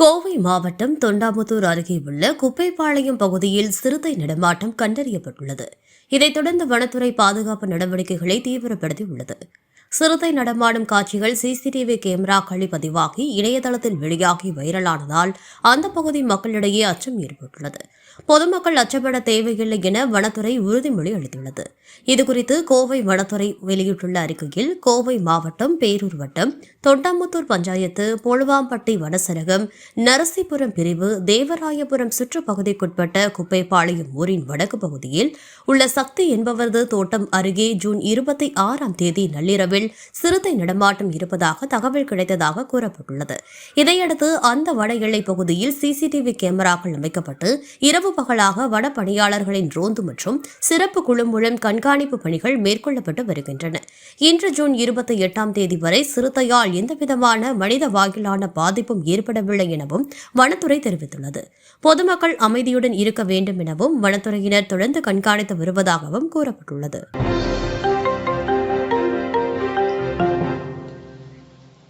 கோவை மாவட்டம் தொண்டாமுத்தூர் அருகே உள்ள குப்பைப்பாளையம் பகுதியில் சிறுத்தை நடமாட்டம் கண்டறியப்பட்டுள்ளது. இதைத் தொடர்ந்து வனத்துறை பாதுகாப்பு நடவடிக்கைகளை தீவிரப்படுத்தியுள்ளது. சிறுத்தை நடமாடும் காட்சிகள் சிசிடிவி கேமராக்களில் பதிவாகி இணையதளத்தில் வெளியாகி வைரலானதால் அந்த பகுதி மக்களிடையே அச்சம் ஏற்பட்டுள்ளது. பொதுமக்கள் அச்சப்பட தேவையில்லை என வனத்துறை உறுதிமொழி அளித்துள்ளது. இதுகுறித்து கோவை வனத்துறை வெளியிட்டுள்ள அறிக்கையில் கோவை மாவட்டம் பேரூர் வட்டம் தொண்டாமுத்தூர் பஞ்சாயத்து பொழுவாம்பட்டி வனசரகம் நரசிபுரம் பிரிவு தேவராயபுரம் சுற்றுப்பகுதிக்குட்பட்ட குப்பைப்பாளையம் ஊரின் வடக்கு பகுதியில் உள்ள சக்தி என்பவரது தோட்டம் அருகே ஜூன் இருபத்தி ஆறாம் தேதி நள்ளிரவில் சிறுத்தை நடமாட்டம் இருப்பதாக தகவல் கிடைத்ததாக கூறப்பட்டுள்ளது. இதையடுத்து அந்த வட எல்லை பகுதியில் சிசிடிவி கேமராக்கள் அமைக்கப்பட்டு இரவு பகலாக வன பணியாளர்களின் ரோந்து மற்றும் சிறப்பு குழு மூலம் கண்காணிப்பு பணிகள் மேற்கொள்ளப்பட்டு வருகின்றன. இன்று ஜூன் இருபத்தி எட்டாம் தேதி வரை சிறுத்தையால் எந்தவிதமான மனித வாயிலான பாதிப்பும் ஏற்படவில்லை எனவும் வனத்துறை தெரிவித்துள்ளது. பொதுமக்கள் அமைதியுடன் இருக்க வேண்டும் எனவும் வனத்துறையினர் தொடர்ந்து கண்காணித்து வருவதாகவும் கூறப்பட்டுள்ளது.